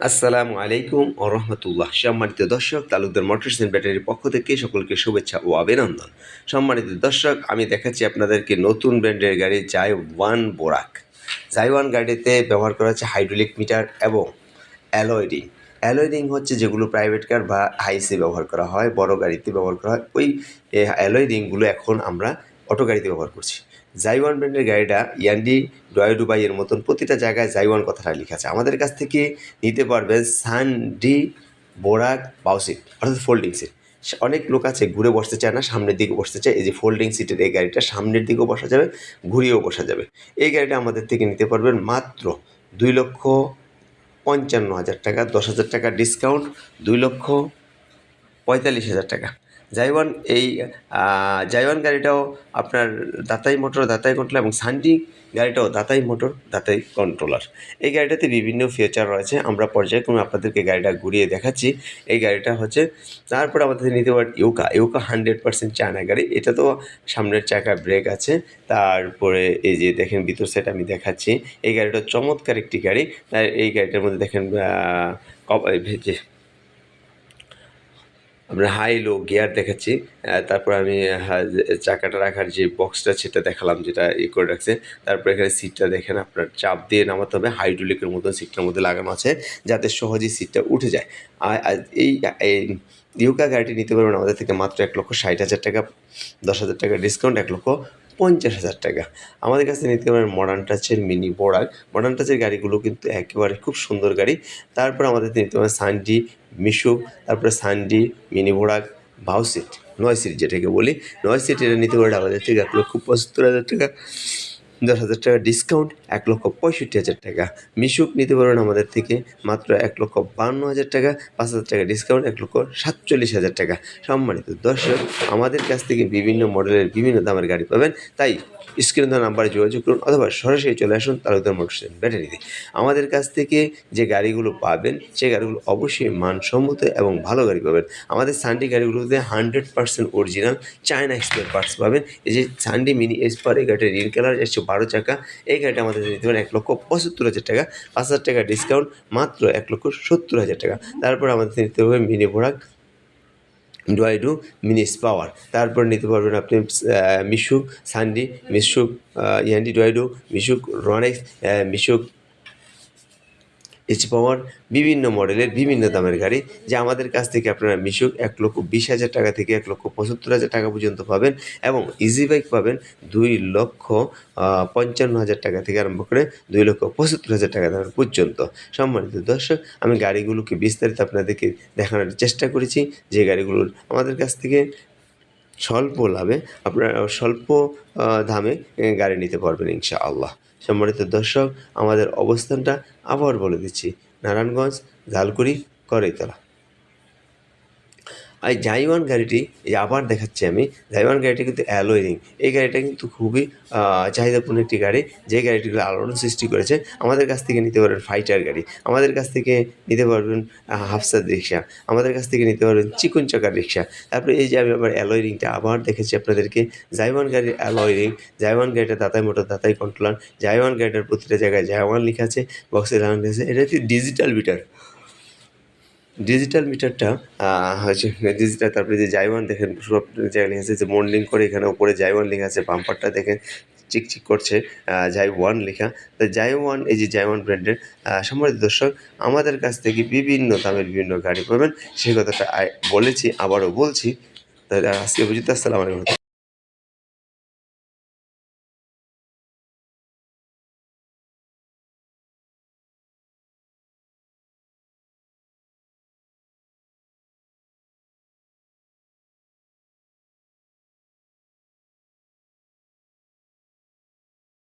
আসসালামু আলাইকুম ও রহমতুল্লাহ। সম্মানিত দর্শক, তালুকদার মোটরস অ্যান্ড ব্যাটারির পক্ষ থেকে সকলকে শুভেচ্ছা ও অভিনন্দন। সম্মানিত দর্শক, আমি দেখাচ্ছি আপনাদেরকে নতুন ব্র্যান্ডের গাড়ি জাই ওয়ান বোরাক জাই ওয়ান গাড়িতে ব্যবহার করা হচ্ছে হাইড্রোলিক মিটার এবং অ্যালয় রিং অ্যালয় রিং হচ্ছে যেগুলো প্রাইভেট কার বা হাইসে ব্যবহার করা হয়, বড় গাড়িতে ব্যবহার করা হয়। ওই অ্যালয় রিংগুলো এখন আমরা অটো গাড়িতে ব্যবহার করছি। জাইওয়ান ব্র্যান্ডের গাড়িটা ইয়ান্ডি ডয়েডুবাইয়ের মতন প্রতিটা জায়গায় জাইওয়ান কথাটা লেখা আছে। আমাদের কাছ থেকে নিতে পারবেন সানডি বোরাক বাউসিট অর্থাৎ ফোল্ডিং সিট অনেক লোক আছে, ঘুরে বসতে চায় না, সামনের দিকে বসতে চায়। এই যে ফোল্ডিং সিটের এই গাড়িটা সামনের দিকেও বসা যাবে, ঘুরিয়েও বসা যাবে। এই গাড়িটা আমাদের থেকে নিতে পারবেন মাত্র দুই লক্ষ পঞ্চান্ন হাজার টাকা, দশ হাজার টাকা ডিসকাউন্ট দুই লক্ষ পঁয়তাল্লিশ হাজার টাকা। জাইওয়ান এই জাইওয়ান গাড়িটাও আপনার দাতাই মোটর, দাতাই কন্ট্রোলার এবং সানডি গাড়িটাও দাতাই মোটর, দাতাই কন্ট্রোলার এই গাড়িটাতে বিভিন্ন ফিচার রয়েছে, আমরা পর্যায়ক্রমে আপনাদেরকে গাড়িটা ঘুরিয়ে দেখাচ্ছি। এই গাড়িটা হচ্ছে, তারপর আমাদের নিতে পারেন ইউকা। ইউকা হান্ড্রেড পার্সেন্ট চায়না গাড়ি, এটা তো সামনের চাকা ব্রেক আছে। তারপরে এই যে দেখেন ভিতর সেট আমি দেখাচ্ছি, এই গাড়িটা চমৎকার একটি গাড়ি। এই গাড়িটার মধ্যে দেখেন আমরা হাই লো গিয়ার দেখাচ্ছি। তারপর আমি চাকাটা রাখার যে বক্সটা সেটা দেখালাম, যেটা ই করে রাখছে। তারপর এখানে সিটটা দেখেন, আপনার চাপ দিয়ে নামাতে হবে। হাইড্রোলিকের মতো সিটটার মধ্যে লাগানো আছে, যাতে সহজেই সিটটা উঠে যায়। আর এই ইউকা গাড়িটি নিতে পারবেন আমাদের থেকে মাত্র এক লক্ষ ষাট হাজার টাকা, দশ হাজার টাকা ডিসকাউন্ট এক লক্ষ পঞ্চাশ হাজার টাকা। আমাদের কাছে নিতে পারেন মডার্ন টাচের মিনি বোরাক মডার্ন টাচের গাড়িগুলো কিন্তু একেবারে খুব সুন্দর গাড়ি। তারপর আমাদের নিতে পারেন সানডি মিশুক, তারপরে সান্ডি মিনি ভোড়াক ভাউ সিট নয় সিট যেটাকে বলি। নয় সিট এটা নিতে পারে আমাদের থেকে এক লক্ষ পঁচাত্তর হাজার টাকা দশ হাজার টাকা ডিসকাউন্ট এক লক্ষ পঁয়ষট্টি হাজার টাকা। মিশুক নিতে পারবেন আমাদের থেকে মাত্র এক লক্ষ বান্ন হাজার টাকা, পাঁচ হাজার টাকা ডিসকাউন্ট এক লক্ষ সাতচল্লিশ হাজার টাকা। সম্মানিত দর্শক, আমাদের কাছ থেকে বিভিন্ন মডেলের বিভিন্ন দামের গাড়ি পাবেন, তাই স্ক্রিন দেওয়া নাম্বারে যোগাযোগ করুন অথবা সরাসরি চলে আসুন তালুকদার মোটরস ব্যাটারিতে। আমাদের কাছ থেকে যে গাড়িগুলো পাবেন, সেই গাড়িগুলো অবশ্যই মানসম্মত এবং ভালো গাড়ি পাবেন। আমাদের সানডি গাড়িগুলোতে hundred percent original China spare parts পাবেন। এই যে সানডি মিনি এসপার এই গাড়িটা রিল কালার এসছে বারো চাকা এই গাড়িটা আমাদের দিতে পারেন এক লক্ষ পঁচাত্তর হাজার টাকা। পাঁচ হাজার টাকা ডিসকাউন্ট মাত্র এক লক্ষ সত্তর হাজার টাকা। তারপর আমাদের নিতে হবে মিনি ডুয়াই ডু মিনিস পাওয়ার তারপর নিতে পারবেন আপনি মিশুক সান্ডি মিশুক ইয়ান্ডি ডুয়াইডু মিশুক রনেক্স মিশুক এইচ পাওয়ার বিভিন্ন মডেলের বিভিন্ন দামের গাড়ি, যা আমাদের কাছ থেকে আপনারা মিশুক এক লক্ষ বিশ হাজার টাকা থেকে এক লক্ষ পঁচাত্তর হাজার টাকা পর্যন্ত পাবেন এবং ইজি বাইক পাবেন দুই লক্ষ পঞ্চান্ন হাজার টাকা থেকে আরম্ভ করে দুই লক্ষ পঁচাত্তর হাজার টাকা দামের পর্যন্ত। সম্মানিত দর্শক, আমি গাড়িগুলোকে বিস্তারিত আপনাদেরকে দেখানোর চেষ্টা করেছি। যে গাড়িগুলোর আমাদের কাছ থেকে স্বল্প লাভে আপনারা স্বল্প দামে গাড়ি নিতে পারবেন ইনশাআল্লাহ। সম্মানিত দর্শক আমাদের অবস্থানটা আবার বলে দিচ্ছি। নারায়ণগঞ্জ ঝালকুড়ি করেতলা আর জাইওয়ান গাড়িটি, এই আবার দেখাচ্ছি আমি জাইওয়ান গাড়িটি কিন্তু অ্যালোয় রিং এই গাড়িটা কিন্তু খুবই চাহিদাপূর্ণ একটি গাড়ি, যে গাড়িটিগুলো আলোড়ন সৃষ্টি করেছে, আমাদের কাছ থেকে নিতে পারবেন ফাইটার গাড়ি, আমাদের কাছ থেকে নিতে পারবেন হাফসাদ রিক্সা আমাদের কাছ থেকে নিতে পারবেন চিকন চাকার রিক্সা তারপরে এই যে আমি আবার অ্যালয় রিংটা আবার দেখেছি আপনাদেরকে জাইওয়ান গাড়ির অ্যালয় রিং জাইওয়ান গাড়িটা দাতাই মোটর দাতাই কন্ট্রোলার জাইওয়ান গাড়িটার প্রতিটা জায়গায় জাইওয়ান লেখা আছে বক্সে জাইওয়ান লেখা আছে, এটা হচ্ছে ডিজিটাল মিটার ডিজিটাল মিটারটা হচ্ছে ডিজিটাল তারপরে যে জাইওয়ান দেখেন, সব জায়গায় লেখা আছে, যে মন্ডলিং করে এখানে উপরে জাইওয়ান লেখা আছে বাম্পারটা দেখেন চিকচিক করছে জাই ওয়ান লেখা। তো জাই ওয়ান এই যে জাই ওয়ান ব্র্যান্ডের সম্মানিত দর্শক, আমাদের কাছ থেকে বিভিন্ন দামের বিভিন্ন গাড়ি পাবেন সেই কথাটা বলেছি, আবারও বলছি। আজকে বুঝতে আসসালামু আলাইকুম।